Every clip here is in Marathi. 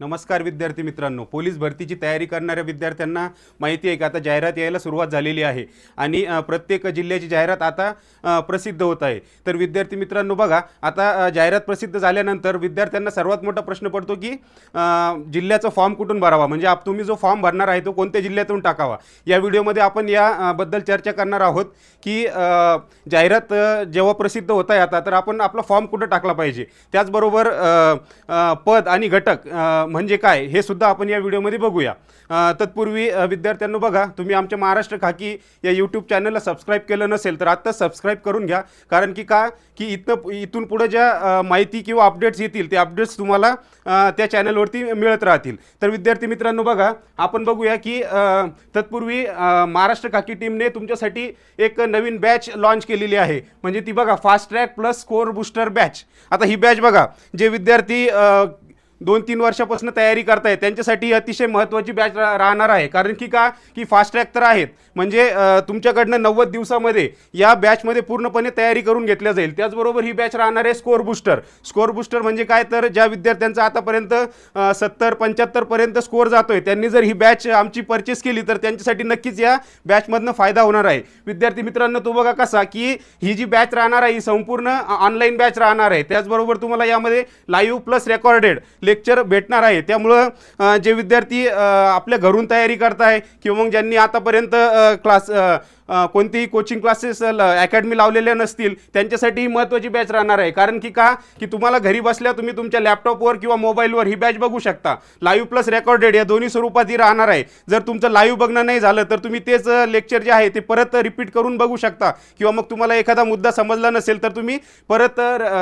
नमस्कार विद्यार्थी मित्रांनो. पोलीस भरतीची तयारी करणाऱ्या विद्यार्थ्यांना माहिती आहे की आता जाहिरात यायला सुरुवात झालेली आहे. आणि प्रत्येक जिल्ह्याची जाहिरात आता प्रसिद्ध होत आहे. तर विद्यार्थी मित्रांनो बघा आता जाहिरात प्रसिद्ध झाल्यानंतर विद्यार्थ्यांना सर्वात मोठा प्रश्न पडतो की जिल्ह्याचा फॉर्म कुठून भरावा? म्हणजे आप तुम्ही जो फॉर्म भरणार आहे तो कोणत्या जिल्ह्यातून टाकावा? या व्हिडिओमध्ये आपण याबद्दल चर्चा करणार आहोत की जाहिरात जेव्हा प्रसिद्ध होत आहे आता तर आपण आपला फॉर्म कुठं टाकला पाहिजे? त्याचबरोबर पद आणि घटक म्हणजे काय हे सुद्धा आपण या व्हिडिओमध्ये बघूया. तत्पूर्वी विद्यार्थ्यांनो बघा तुम्ही आमच्या महाराष्ट्र खाकी या यूट्यूब चॅनलला सबस्क्राईब केलं नसेल तर आत्ता सबस्क्राईब करून घ्या. कारण की का? की इथं इथून पुढे ज्या माहिती किंवा अपडेट्स येतील ते अपडेट्स तुम्हाला त्या चॅनलवरती मिळत राहतील. तर विद्यार्थी मित्रांनो बघा आपण बघूया की तत्पूर्वी महाराष्ट्र खाकी टीमने तुमच्यासाठी एक नवीन बॅच लॉन्च केलेली आहे. म्हणजे ती बघा fast track plus score booster batch आता ही बॅच बघा जे विद्यार्थी दोन तीन वर्षापासून तयारी करतायत. त्यांच्यासाठी ही अतिशय महत्त्वाची बॅच रा राहणार आहे. कारण की का? की फास्ट ट्रॅक तर आहेत. म्हणजे तुमच्याकडनं नव्वद दिवसामध्ये या बॅचमध्ये पूर्णपणे तयारी करून घेतल्या जाईल. त्याचबरोबर ही बॅच राहणार आहे स्कोअर बुस्टर स्कोअर बुस्टर म्हणजे काय? तर ज्या विद्यार्थ्यांचा आतापर्यंत सत्तर पंच्याहत्तरपर्यंत स्कोअर आहे त्यांनी जर ही बॅच आमची परचेस केली तर त्यांच्यासाठी नक्कीच या बॅचमधनं फायदा होणार आहे. विद्यार्थी मित्रांनो तो बघा कसा की ही जी बॅच राहणार आहे ही संपूर्ण ऑनलाईन बॅच राहणार आहे. त्याचबरोबर तुम्हाला यामध्ये लाईव्ह प्लस रेकॉर्डेड लेक्चर भेटणार आहे. त्यामुळं जे विद्यार्थी आपल्या घरून तयारी करत आहे किंवा मग ज्यांनी आतापर्यंत क्लास कोणतेही कोचिंग क्लासेस अकॅडमी लावलेल्या नसतील त्यांच्यासाठी ही महत्त्वाची बॅच राहणार आहे. कारण की का? की तुम्हाला घरी बसल्या तुम्ही तुमच्या लॅपटॉपवर किंवा मोबाईलवर ही बॅच बघू शकता. लाईव्ह प्लस रेकॉर्डेड या दोन्ही स्वरूपात ही राहणार आहे. जर तुमचं लाईव्ह बघणं नाही झालं तर तुम्ही तेच लेक्चर जे आहे ते परत रिपीट करून बघू शकता. किंवा मग तुम्हाला एखादा मुद्दा समजला नसेल तर तुम्ही परत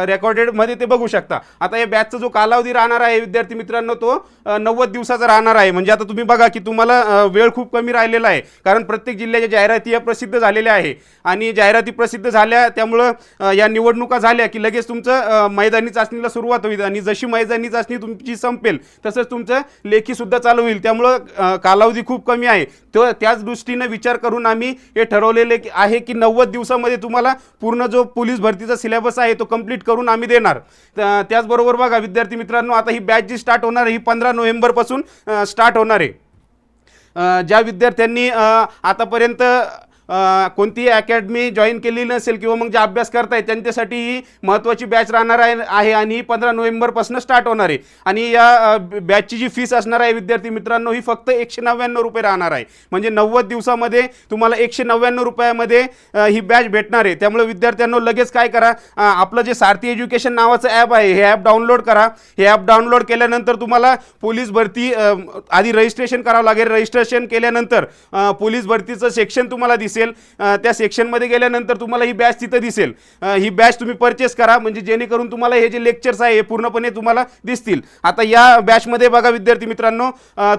रेकॉर्डेडमध्ये ते बघू शकता. आता या बॅचचा जो कालावधी राहणार आहे विद्यार्थी मित्रांनो तो नव्वद दिवसाचा राहणार आहे. म्हणजे आता तुम्ही बघा की तुम्हाला वेळ खूप कमी राहिलेला आहे. कारण प्रत्येक जिल्ह्याच्या जाहिराती या प्रसिद्ध झालेल्या आहे. आणि जाहिराती प्रसिद्ध झाल्या त्यामुळं या निवडणुका झाल्या की लगेच तुमचं मैदानी चाचणीला सुरुवात होईल. आणि जशी मैदानी चाचणी तुमची संपेल तसंच तुमचं लेखीसुद्धा चालू होईल. त्यामुळं कालावधी खूप कमी आहे. तर त्याच दृष्टीनं विचार करून आम्ही हे ठरवलेले की- आहे की नव्वद दिवसामध्ये तुम्हाला पूर्ण जो पोलीस भरतीचा सिलेबस आहे तो कंप्लीट करून आम्ही देणार. त्याचबरोबर बघा विद्यार्थी मित्रांनो आता ही बॅच जी स्टार्ट होणार आहे ही पंधरा नोव्हेंबरपासून स्टार्ट होणार आहे. ज्या विद्यार्थ्यांनी आतापर्यंत कोणतीही अकॅडमी जॉईन केलेली नसेल किंवा मग जे अभ्यास करतायत त्यांच्यासाठी ही महत्त्वाची बॅच राहणार आहे आहे आणि ही पंधरा नोव्हेंबरपासून स्टार्ट होणार आहे. आणि या बॅचची जी फीस असणार आहे विद्यार्थी मित्रांनो ही फक्त एकशे नव्याण्णव रुपये राहणार आहे. म्हणजे नव्वद दिवसामध्ये तुम्हाला एकशे नव्याण्णव रुपयामध्ये ही बॅच भेटणार आहे. त्यामुळे विद्यार्थ्यांनो लगेच काय करा आपलं जे सारथी एज्युकेशन नावाचं ॲप आहे हे ॲप डाउनलोड करा. हे ॲप डाउनलोड केल्यानंतर तुम्हाला पोलीस भरती आधी रजिस्ट्रेशन करावं लागेल. रजिस्ट्रेशन केल्यानंतर पोलीस भरतीचं सेक्शन तुम्हाला दिसेल. दिसेल त्या सेक्शनमध्ये गेल्यानंतर तुम्हाला ही बॅच तिथं दिसेल. ही बॅच तुम्ही परचेस करा म्हणजे जेणेकरून तुम्हाला हे जे लेक्चर्स आहे हे पूर्णपणे तुम्हाला दिसतील. आता या बॅचमध्ये बघा विद्यार्थी मित्रांनो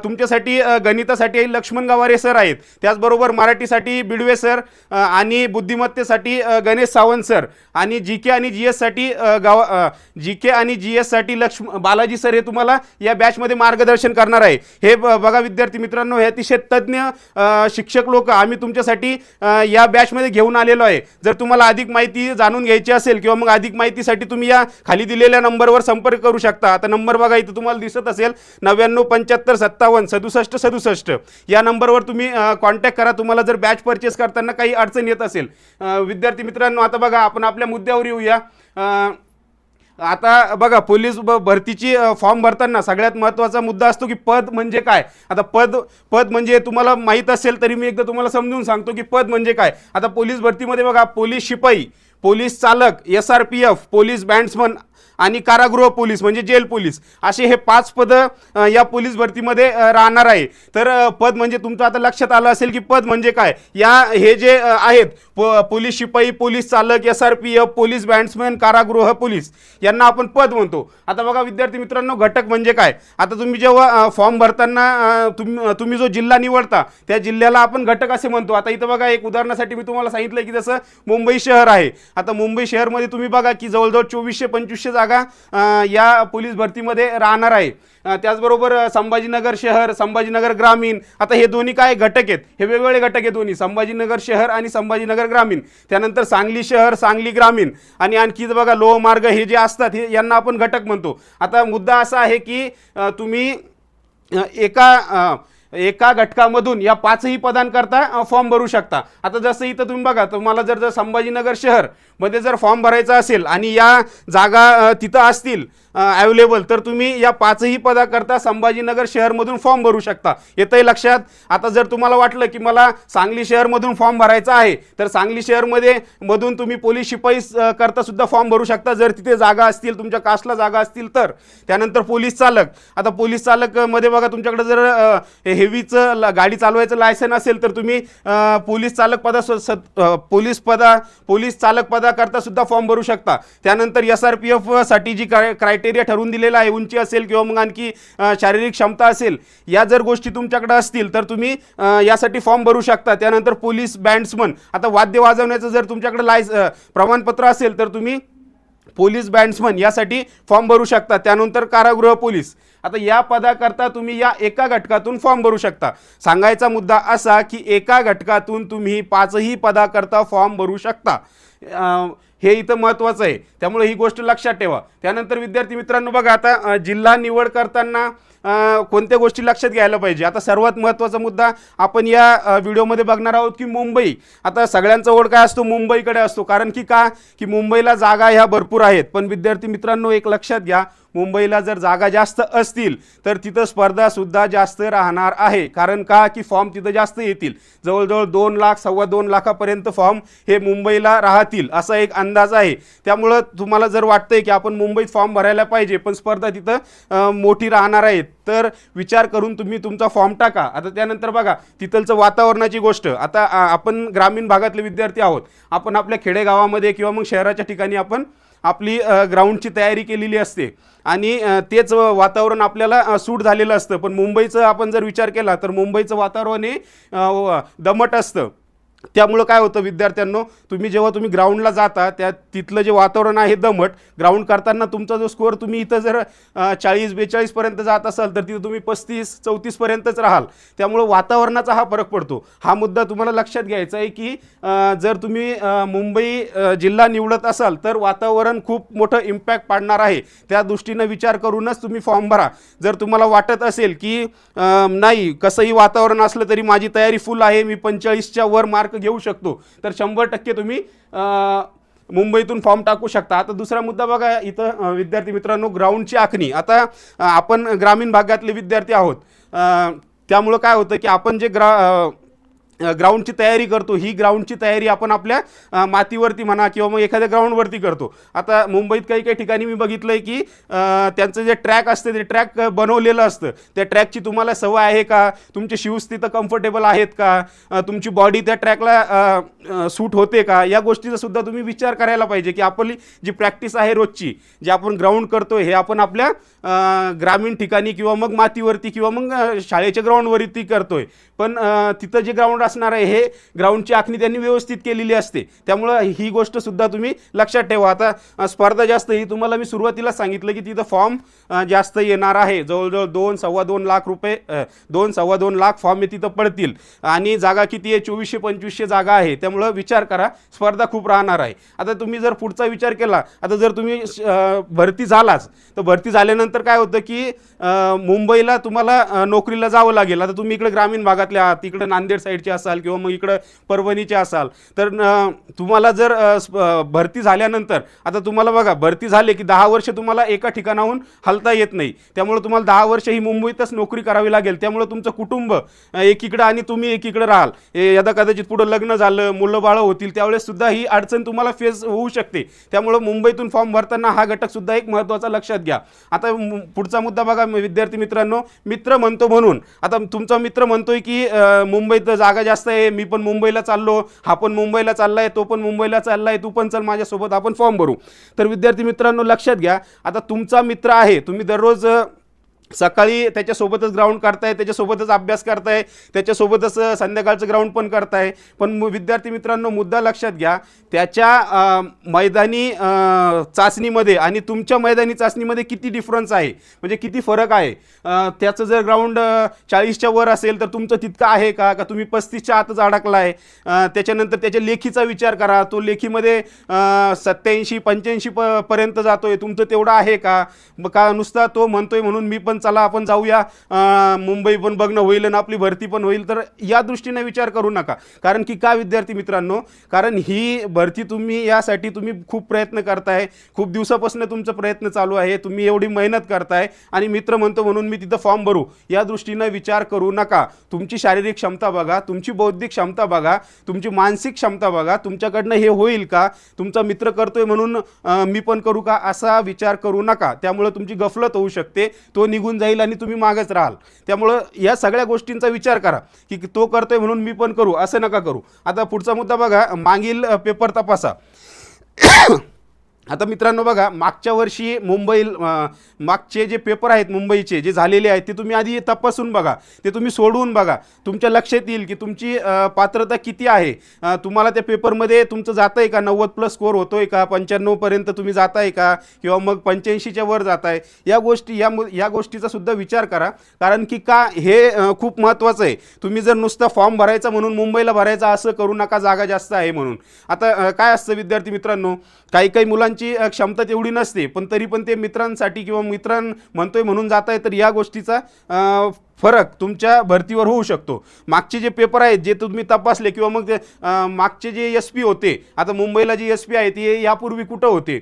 तुमच्यासाठी गणितासाठी लक्ष्मण गावारे सर आहेत. त्याचबरोबर मराठीसाठी बिडवे सर आणि बुद्धिमत्तेसाठी गणेश सावंत सर आणि जी के आणि जी एससाठी गाव जी के आणि जी एससाठी लक्ष्म बालाजी सर हे तुम्हाला या बॅचमध्ये मार्गदर्शन करणार आहे. हे बघा विद्यार्थी मित्रांनो हे अतिशय तज्ज्ञ शिक्षक लोक आम्ही तुमच्यासाठी या बॅचमध्ये घेऊन आलेलो आहे. जर तुम्हाला अधिक माहिती जाणून घ्यायची असेल किंवा मग अधिक माहितीसाठी तुम्ही या खाली दिलेल्या नंबरवर संपर्क करू शकता. आता नंबर बघा इथं तुम्हाला दिसत असेल नव्याण्णव पंच्याहत्तर सत्तावन्न सदुसष्ट सदुसष्ट. या नंबरवर तुम्ही कॉन्टॅक्ट करा. तुम्हाला जर बॅच परचेस करताना काही अडचण येत असेल विद्यार्थी मित्रांनो आता बघा आपण आपल्या मुद्द्यावर येऊया. आता बघा पोलीस ब भरतीची फॉर्म भरताना सगळ्यात महत्त्वाचा मुद्दा असतो की पद म्हणजे काय? आता पद पद म्हणजे तुम्हाला माहीत असेल तरी मी एकदा तुम्हाला समजून सांगतो की पद म्हणजे काय? आता पोलीस भरतीमध्ये बघा पोलीस शिपाई पोलीस चालक S R P F police bandsman आणि कारागृह पोलीस म्हणजे जेल पोलीस. असे हे पाच पदं या पोलीस भरतीमध्ये राहणार आहे. तर पद म्हणजे तुमचं आता लक्षात आलं असेल की पद म्हणजे काय? या हे जे आहेत प- पोलीस शिपाई पोलीस चालक S R P F police bandsman कारागृह पोलीस यांना आपण पद म्हणतो. आता बघा विद्यार्थी मित्रांनो घटक म्हणजे काय? आता तुम्ही जेव्हा फॉर्म भरताना तुम्ही तुम्ही जो जिल्हा निवडता त्या जिल्ह्याला आपण घटक असे म्हणतो. आता इथं बघा एक उदाहरणासाठी मी तुम्हाला सांगितलं की जसं मुंबई शहर आहे. आता मुंबई शहरमध्ये तुम्ही बघा की जवळजवळ चोवीसशे पंचवीसशे जागा या पोलीस भरतीमध्ये राहणार आहे. त्याचबरोबर संभाजीनगर शहर संभाजीनगर ग्रामीण आता हे दोन्ही काय घटक आहेत? हे वेगवेगळे घटक आहेत दोन्ही. संभाजीनगर शहर आणि संभाजीनगर ग्रामीण. त्यानंतर सांगली शहर सांगली ग्रामीण. आणि आणखी बघा लोहमार्ग हे जे असतात हे यांना आपण घटक म्हणतो. आता मुद्दा असा आहे की तुम्ही एका एका घटकामधून या पाचही पदांकरता फॉर्म भरू शकता. आता जसं इथं तुम्ही बघा तुम्हाला जर जर संभाजीनगर शहरमध्ये जर फॉर्म भरायचा असेल आणि या जागा तिथं असतील अवेलेबल तर तुम्ही या पाचही पदाकरता संभाजीनगर शहरमधून फॉर्म भरू शकता. येतंय लक्षात? आता जर तुम्हाला वाटलं की मला सांगली शहरमधून फॉर्म भरायचा आहे तर सांगली शहरमध्ये मधून तुम्ही पोलीस शिपाई करता सुद्धा फॉर्म भरू शकता. जर तिथे जागा असतील तुमच्या कास्टला जागा असतील तर. त्यानंतर पोलीस चालक. आता पोलीस चालकमध्ये बघा तुमच्याकडे जर हे हेवीचं ल- गाडी चालवायचं लायसन असेल तर तुम्ही पोलीस चालक पदा स- सत पोलीस पदा पोलीस चालक पदाकरता सुद्धा फॉर्म भरू शकता. त्यानंतर एस आर पी एफसाठी जी क्राय क्रायटेरिया ठरवून दिलेला आहे उंची असेल किंवा मग आणखी शारीरिक क्षमता असेल या जर गोष्टी तुमच्याकडे असतील तर तुम्ही यासाठी फॉर्म भरू शकता. त्यानंतर पोलीस बँड्समन आता वाद्य वाजवण्याचं जर तुमच्याकडे लायस प्रमाणपत्र असेल तर तुम्ही पोलीस बँड्समन यासाठी फॉर्म भरू शकता. त्यानंतर कारागृह पोलीस. आता या पदाकरता तुम्ही या एका घटकातून फॉर्म भरू शकता. सांगायचा मुद्दा असा की एका घटकातून तुम्ही पाचही पदाकरता फॉर्म भरू शकता. हे इथं महत्त्वाचं आहे. त्यामुळे ही गोष्ट लक्षात ठेवा. त्यानंतर विद्यार्थी मित्रांनो बघा आता जिल्हा निवड करताना कोणत्या गोष्टी लक्षात घ्यायला पाहिजे? आता सर्वात महत्त्वाचा मुद्दा आपण या व्हिडिओमध्ये बघणार आहोत की मुंबई. आता सगळ्यांचा ओढ काय असतो? मुंबईकडे असतो. कारण की का? की मुंबईला जागा ह्या भरपूर आहेत. पण विद्यार्थी मित्रांनो एक लक्षात घ्या. मुंबईला जर जागा जास्त असतील तर तिथं स्पर्धासुद्धा जास्त राहणार आहे. कारण का? की फॉर्म तिथं जास्त येतील. जवळजवळ दोन लाख सव्वा दोन लाखापर्यंत फॉर्म हे मुंबईला राहतील असा एक अंदाज आहे. त्यामुळं तुम्हाला जर वाटतंय की आपण मुंबईत फॉर्म भरायला पाहिजे पण स्पर्धा तिथं मोठी राहणार आहे तर विचार करून तुम्ही तुमचा फॉर्म टाका. आता त्यानंतर बघा तिथलचं वातावरणाची गोष्ट. आता आपण ग्रामीण भागातले विद्यार्थी आहोत. आपण आपल्या खेडेगावामध्ये किंवा मग शहराच्या ठिकाणी आपण आपली ग्राउंडची तयारी केलेली असते. आणि तेच वातावरण आपल्याला सूट झालेलं असतं. पण मुंबईचं आपण जर विचार केला तर मुंबईचं वातावरण हे दमट असतं. त्यामुळं काय होतं विद्यार्थ्यांनो तुम्ही जेव्हा तुम्ही ग्राउंडला जाता त्या तिथलं जे वातावरण आहे दमट ग्राउंड करताना तुमचा जो स्कोअर तुम्ही इथं जर चाळीस बेचाळीसपर्यंत जात असाल तर तिथं तुम्ही पस्तीस चौतीसपर्यंतच राहाल. त्यामुळं वातावरणाचा हा फरक पडतो. हा मुद्दा तुम्हाला लक्षात घ्यायचा आहे की जर तुम्ही मुंबई जिल्हा निवडत असाल तर वातावरण खूप मोठं इम्पॅक्ट पाडणार आहे. त्या दृष्टीनं विचार करूनच तुम्ही फॉर्म भरा. जर तुम्हाला वाटत असेल की नाही कसंही वातावरण असलं तरी माझी तयारी फुल आहे मी पंचेचाळीसच्या वर मार्क घेऊ शकतो. तर शंभर टक्के तुम्ही मुंबईतून फॉर्म टाकू शकता. आता दुसरा मुद्दा बघा इथं विद्यार्थी मित्रांनो ग्राउंडची आखणी. आता आपण ग्रामीण भागातले विद्यार्थी आहोत. त्यामुळं काय होतं की आपण जे ग्रा ग्राउंडची तयारी करतो. ही ग्राउंडची तयारी आपण आपल्या मातीवरती म्हणा किंवा मग एखाद्या ग्राउंडवरती करतो. आता मुंबईत काही काही ठिकाणी मी बघितलं आहे की त्यांचं जे ट्रॅक असतं ते ट्रॅक बनवलेलं असतं. त्या ट्रॅकची तुम्हाला सवय आहे का? तुमचे शूज तिथं कम्फर्टेबल आहेत का? तुमची बॉडी त्या ट्रॅकला सूट होते का? या गोष्टीचा सुद्धा तुम्ही विचार करायला पाहिजे की आपली जी प्रॅक्टिस आहे रोजची जी आपण ग्राउंड करतो हे आपण आपल्या ग्रामीण ठिकाणी किंवा मग मातीवरती किंवा मग शाळेच्या ग्राउंडवरती करतोय. पण तिथं जे ग्राउंड असणार आहे हे ग्राउंडची आखणी त्यांनी व्यवस्थित केलेली असते. त्यामुळं ही गोष्ट सुद्धा तुम्ही लक्षात ठेवा. आता स्पर्धा जास्त ही तुम्हाला मी सुरुवातीला सांगितलं की तिथं फॉर्म जास्त येणार आहे. जवळजवळ दोन सव्वा दोन लाख रुपये दोन सव्वा दोन लाख फॉर्म हे तिथं पडतील. आणि जागा किती आहे? चोवीसशे पंचवीसशे जागा आहे. त्यामुळं विचार करा. स्पर्धा खूप राहणार आहे. आता तुम्ही जर पुढचा विचार केला आता जर तुम्ही भरती झालाच तर भरती झाल्यानंतर काय होतं की मुंबईला तुम्हाला नोकरीला जावं लागेल. आता तुम्ही इकडे ग्रामीण भागातले आहात. इकडे नांदेड साईडचे असाल किंवा मग इकडं परभणीचे असाल तर तुम्हाला जर भरती झाल्यानंतर आता तुम्हाला बघा भरती झाले की दहा वर्ष तुम्हाला एका ठिकाणाहून हलता येत नाही. त्यामुळे तुम्हाला दहा वर्ष ही मुंबईतच नोकरी करावी लागेल. त्यामुळे तुमचं कुटुंब एकीकडं आणि तुम्ही एकीकडे राहाल. यदा कदाचित पुढं लग्न झालं मुलं बाळं होतील त्यावेळेस सुद्धा ही अडचण तुम्हाला फेस होऊ शकते. त्यामुळं मुंबईतून फॉर्म भरताना हा घटक सुद्धा एक महत्त्वाचा लक्षात घ्या. आता पुढचा मुद्दा बघा विद्यार्थी मित्रांनो मित्र म्हणतो म्हणून. आता तुमचा मित्र म्हणतोय की मुंबईत जागा जास्त आहे मी पण मुंबईला चाललो हा पण मुंबईला चालला आहे तो पण मुंबईला चालला आहे तू पण चल माझ्यासोबत आपण फॉर्म भरू. तर विद्यार्थी मित्रांनो लक्षात घ्या आता तुमचा मित्र आहे तुम्ही दररोज सकाळी त्याच्यासोबतच ग्राउंड करताय त्याच्यासोबतच अभ्यास करताय त्याच्यासोबतच संध्याकाळचं ग्राउंड पण करताय. पण विद्यार्थी मित्रांनो मुद्दा लक्षात घ्या त्याच्या मैदानी चाचणीमध्ये आणि तुमच्या मैदानी चाचणीमध्ये किती डिफरन्स आहे? म्हणजे किती फरक आहे? त्याचं जर ग्राउंड चाळीसच्या वर असेल तर तुमचं तितकं आहे का? का तुम्ही पस्तीसच्या आतच अडकला आहे त्याच्यानंतर त्याच्या लेखीचा विचार करा. तो लेखीमध्ये सत्याऐंशी पंच्याऐंशी प पर्यंत जातोय. तुमचं तेवढं आहे का? मग का नुसता तो म्हणतोय म्हणून मी पण चला आपण जाऊया. मुंबई पण बघणं होईल आणि आपली भरती पण होईल. तर या दृष्टीने विचार करू नका. कारण की का विद्यार्थी मित्रांनो? कारण ही भरती तुम्ही यासाठी तुम्ही खूप प्रयत्न करताय. खूप दिवसापासून तुमचा प्रयत्न चालू आहे. तुम्ही एवढी मेहनत करताय. आणि मित्र म्हणतो म्हणून मी तिथं फॉर्म भरू. या दृष्टीनं विचार करू नका. तुमची शारीरिक क्षमता बघा. तुमची बौद्धिक क्षमता बघा. तुमची मानसिक क्षमता बघा. तुमच्याकडनं हे होईल का? तुमचा मित्र करतोय म्हणून मी पण करू का? असा विचार करू नका. त्यामुळे तुमची गफलत होऊ शकते. तो निघून जाईल आणि तुम्ही मागच राहाल. त्यामुळं या सगळ्या गोष्टींचा विचार करा की तो करतोय म्हणून मी पण करू असं नका करू. आता पुढचा मुद्दा बघा मागील पेपर तपासा. आता मित्रांनो बघा मागच्या वर्षी मुंबई मागचे जे पेपर आहेत मुंबईचे जे झालेले आहेत ते तुम्ही आधी तपासून बघा. ते तुम्ही सोडवून बघा. तुमच्या लक्षात येईल की तुमची पात्रता किती आहे. तुम्हाला त्या पेपरमध्ये तुमचं जातं आहे का? नव्वद प्लस स्कोअर आहे का? पंच्याण्णवपर्यंत तुम्ही जाताय का? किंवा मग पंच्याऐंशीच्या वर जाताय? या गोष्टी या मु- या गोष्टीचा सुद्धा विचार करा. कारण की का हे खूप महत्त्वाचं आहे. तुम्ही जर नुसता फॉर्म भरायचा म्हणून मुंबईला भरायचा असं करू नका जागा जास्त आहे म्हणून. आता काय असतं विद्यार्थी मित्रांनो? काही काही मुलांची त्यांची क्षमता तेवढी नसते. पण तरी पण ते मित्रांसाठी किंवा मित्रां म्हणतोय म्हणून जात आहे तर या गोष्टीचा फरक तुमच्या भरतीवर होऊ शकतो. मागचे जे पेपर आहेत जे तुम्ही तपासले किंवा मग मागचे जे एस पी होते आता मुंबईला जे एस पी आहे ते यापूर्वी कुठं होते?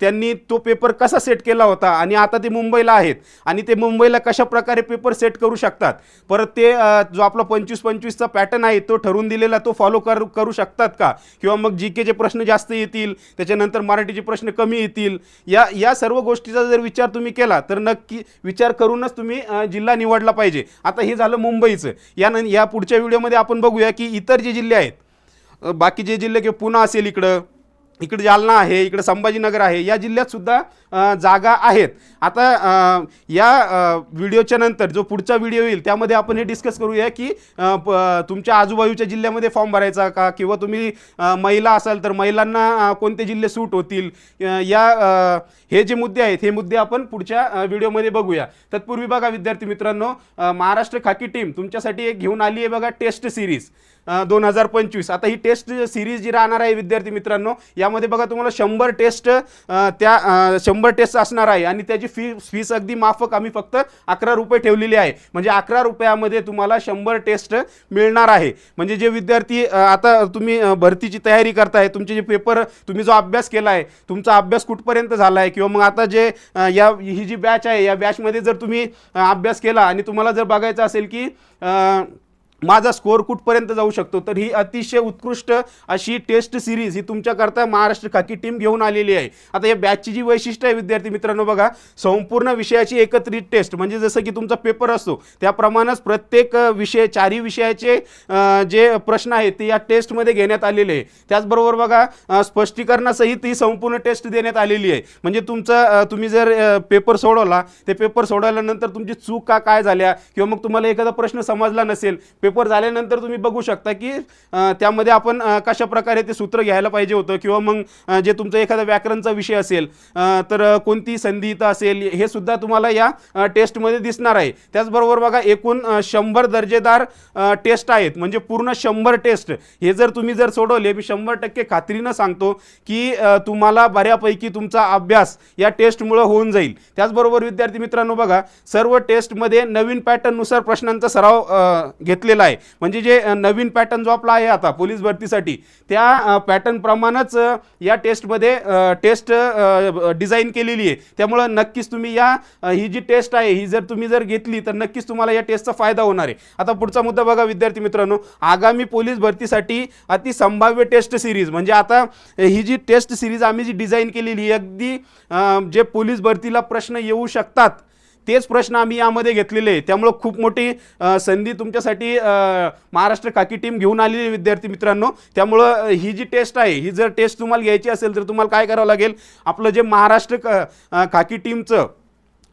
त्यांनी तो पेपर कसा सेट केला होता आणि आता ते मुंबईला आहेत आणि ते मुंबईला कशा प्रकारे पेपर सेट करू शकतात? परत ते जो आपला पंचवीस पंचवीसचा पॅटर्न आहे तो ठरवून दिलेला तो फॉलो कर करू शकतात का? किंवा मग जी केचे प्रश्न जास्त येतील त्याच्यानंतर मराठीचे प्रश्न कमी येतील या या सर्व गोष्टीचा जर विचार तुम्ही केला तर नक्की विचार करूनच तुम्ही जिल्हा निवडला पाहिजे. आता हे झालं मुंबईचं. यानं या पुढच्या व्हिडिओमध्ये आपण बघूया की इतर जे जिल्हे आहेत बाकी बाकीचे जिल्हे किंवा पुणे असेल इकडं इकडे जालना आहे इकडे संभाजीनगर आहे या जिल्ह्यात सुद्धा जागा आहेत. आता या व्हिडिओच्या नंतर जो पुढचा व्हिडिओ येईल त्यामध्ये आपण हे डिस्कस करूया की प- तुमच्या आजूबाजूच्या जिल्ह्यामध्ये फॉर्म भरायचा का? किंवा तुम्ही महिला असाल तर महिलांना कोणते जिल्हे सूट होतील? या हे जे मुद्दे आहेत हे मुद्दे आपण पुढच्या व्हिडिओमध्ये बघूया. तत्पूर्वी बघा विद्यार्थी मित्रांनो महाराष्ट्र खाकी टीम तुमच्यासाठी एक घेऊन आली आहे बघा टेस्ट सिरीज दोन हजार पंचवीस. आता ही टेस्ट सिरीज जी राहणार आहे विद्यार्थी मित्रांनो यामध्ये बघा तुम्हाला शंभर टेस्ट त्या शंभर टेस्ट असणार आहे. आणि त्याची फी फीस अगदी माफक आम्ही फक्त अकरा रुपये ठेवलेली आहे. म्हणजे अकरा रुपयामध्ये तुम्हाला शंभर टेस्ट मिळणार आहे. म्हणजे जे विद्यार्थी आता तुम्ही भरतीची तयारी करताय तुमचे जे पेपर तुम्ही जो अभ्यास केला आहे तुमचा अभ्यास कुठपर्यंत झाला आहे किंवा मग आता जे या ही जी बॅच आहे या बॅचमध्ये जर तुम्ही अभ्यास केला आणि तुम्हाला जर बघायचं असेल की माझा स्कोअर कुठपर्यंत जाऊ शकतो? तर ही अतिशय उत्कृष्ट अशी टेस्ट सिरीज ही तुमच्याकरता महाराष्ट्र खाकी टीम घेऊन आलेली आहे. आता या बॅचची जी वैशिष्ट्य आहे विद्यार्थी मित्रांनो बघा संपूर्ण विषयाची एकत्रित टेस्ट म्हणजे जसं की तुमचा पेपर असतो त्याप्रमाणेच प्रत्येक विषय चारही विषयाचे जे प्रश्न आहेत ते या टेस्टमध्ये घेण्यात आलेले आहे. त्याचबरोबर बघा स्पष्टीकरणासहित ही संपूर्ण टेस्ट देण्यात आलेली आहे. म्हणजे तुमचं तुम्ही जर पेपर सोडवला ते पेपर सोडवल्यानंतर तुमची चूक का काय झाल्या किंवा मग तुम्हाला एखादा प्रश्न समजला नसेल पेपर झाल्यानंतर तुम्ही बघू शकता की त्यामध्ये आपण कशा प्रकारे ते सूत्र घ्यायला पाहिजे होतं किंवा मग जे तुमचं एखादा व्याकरणचा विषय असेल तर कोणती संधी इथं असेल हे सुद्धा तुम्हाला या टेस्टमध्ये दिसणार आहे. त्याचबरोबर बघा एकूण शंभर दर्जेदार टेस्ट आहेत. म्हणजे पूर्ण शंभर टेस्ट हे जर तुम्ही जर सोडवले मी शंभर टक्के खात्रीनं सांगतो की तुम्हाला बऱ्यापैकी तुमचा अभ्यास या टेस्टमुळं होऊन जाईल. त्याचबरोबर विद्यार्थी मित्रांनो बघा सर्व टेस्टमध्ये नवीन पॅटर्ननुसार प्रश्नांचा सराव घेतले घेतलेला आहे. म्हणजे जे नवीन पॅटर्न जो आपला आहे आता पोलीस भरतीसाठी त्या पॅटर्न प्रमाणच या टेस्टमध्ये टेस्ट डिझाईन केलेली आहे. त्यामुळं नक्कीच तुम्ही या ही जी टेस्ट आहे ही जर तुम्ही जर घेतली तर नक्कीच तुम्हाला या टेस्टचा फायदा होणार आहे. आता पुढचा मुद्दा बघा विद्यार्थी मित्रांनो. आगामी पोलीस भरतीसाठी अति संभाव्य टेस्ट सिरीज म्हणजे आता ही जी टेस्ट सिरीज आम्ही जी डिझाईन केलेली ही अगदी जे पोलीस भरतीला प्रश्न येऊ शकतात तेच प्रश्न आम्ही यामध्ये घेतलेले आहे. त्यामुळं खूप मोठी संधी तुमच्यासाठी महाराष्ट्र काकी टीम घेऊन आलेली विद्यार्थी मित्रांनो. त्यामुळं ही जी टेस्ट आहे ही जर टेस्ट तुम्हाला घ्यायची असेल तर तुम्हाला काय करावं लागेल? आपलं जे महाराष्ट्र क- काकी टीमचं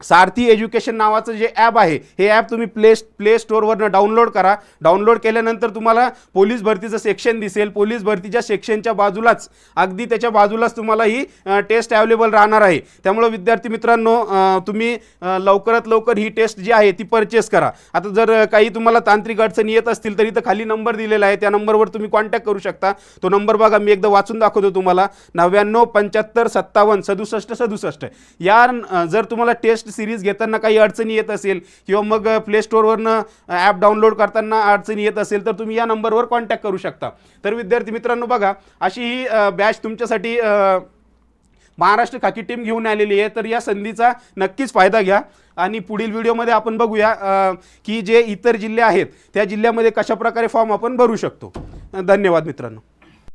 सारथी एज्युकेशन नावाचं जे ॲप आहे हे ॲप तुम्ही प्ले प्ले स्टोअरवरनं डाउनलोड करा. डाउनलोड केल्यानंतर तुम्हाला पोलीस भरतीचं सेक्शन दिसेल. पोलीस भरतीच्या सेक्शनच्या बाजूलाच अगदी त्याच्या बाजूलाच तुम्हाला ही टेस्ट अवेलेबल राहणार आहे. त्यामुळं विद्यार्थी मित्रांनो तुम्ही लवकरात लवकर ही टेस्ट जी आहे ती परचेस करा. आता जर काही तुम्हाला तांत्रिक अडचणी येत असतील तर इथं खाली नंबर दिलेला आहे. त्या नंबरवर तुम्ही कॉन्टॅक्ट करू शकता. तो नंबर बघा मी एकदा वाचून दाखवतो तुम्हाला. नव्याण्णव पंच्याहत्तर सत्तावन्न सदुसष्ट सदुसष्ट. या जर तुम्हाला टेस्ट सिरीज घेताना काही अडचणी येत असेल किंवा मग प्ले स्टोअरवरनं ॲप डाउनलोड करताना अडचणी येत असेल तर तुम्ही या नंबरवर कॉन्टॅक्ट करू शकता. तर विद्यार्थी मित्रांनो बघा अशी ही बॅच तुमच्यासाठी महाराष्ट्र खाकी टीम घेऊन आलेली आहे. तर या संधीचा नक्कीच फायदा घ्या आणि पुढील व्हिडिओमध्ये आपण बघूया की जे इतर जिल्हे आहेत त्या जिल्ह्यामध्ये कशाप्रकारे फॉर्म आपण भरू शकतो. धन्यवाद मित्रांनो.